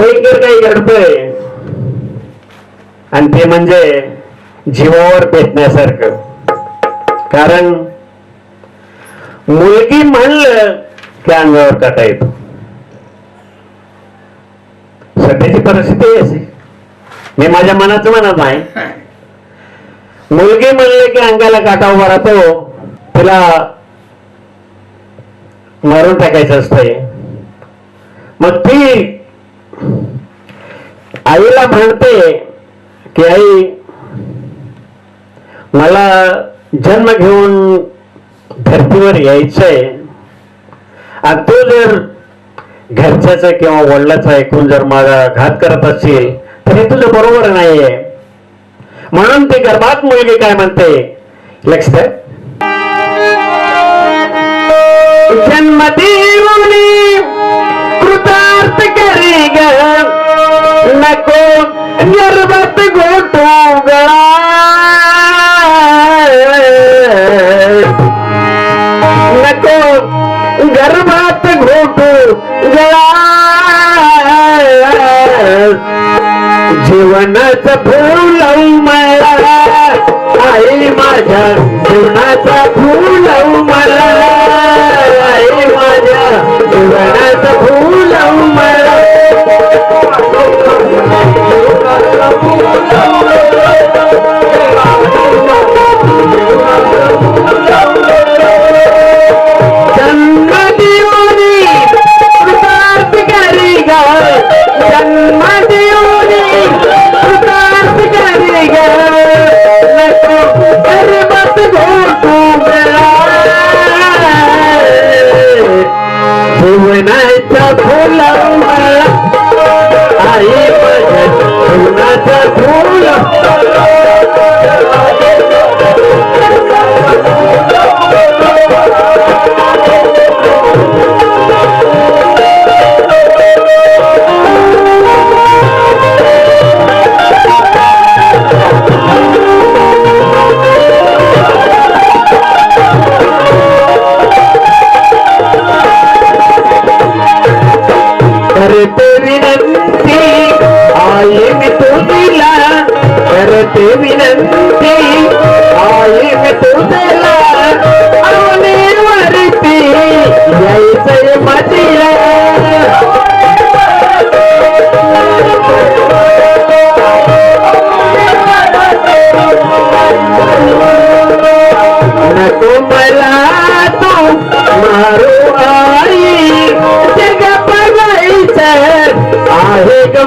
भयंकर काही घडतंय आणि ते म्हणजे जीवावर पेटण्यासारखं. कारण मुलगी म्हणलं की अंगावर काटा येतो. सध्याची परिस्थिती अशी. मी माझ्या मनाचं म्हणत नाही. मुलगी म्हणले की अंगाला काटा उभा राहतो. तिला मारून टाकायचं असतंय. मग ती आईला म्हणते की आई मला जन्म घेऊन धर्तीवर यायचंय. आणि तू जर घरच्याचा किंवा वडिलाचा ऐकून जर माझा घात करत असेल तर हे तुझं बरोबर नाहीये. म्हणून ते गर्भात मुलगी काय म्हणते? लक्ष जन्म पदार्थ करी ग नको गर्भात गोटू गळा नको गर्भात घोटू गळा जीवनाचं फूल मला आई माझ्या जीवनाचा फूल मला. आई आई मी तुझीला करते विनंती आई मी तुझीला वरती यायचंय माझीला नको मला तू मारू आई जग बघायचं आहे ग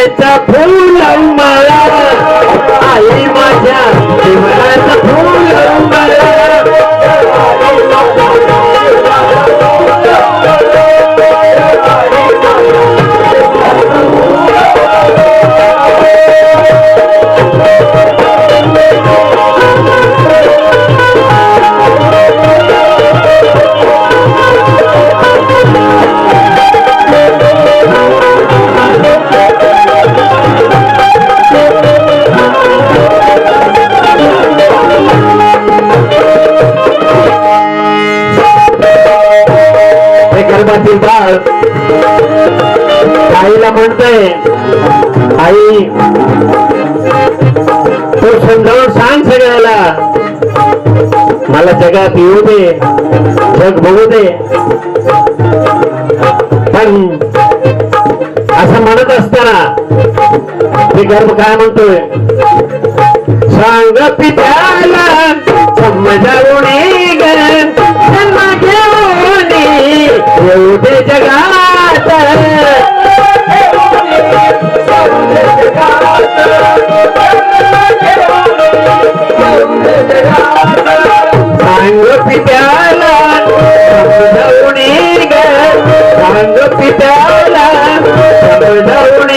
हे गर्भातील आईला म्हणतोय आई तू समजावून सांग सगळ्याला. मला जगात येऊ दे जग बघू दे. पण असं म्हणत असताना मी गर्भ काय म्हणतोय? सांग पित्याला समजावून सांग पित्याला समजावून ग सांग पित्याला. समजावून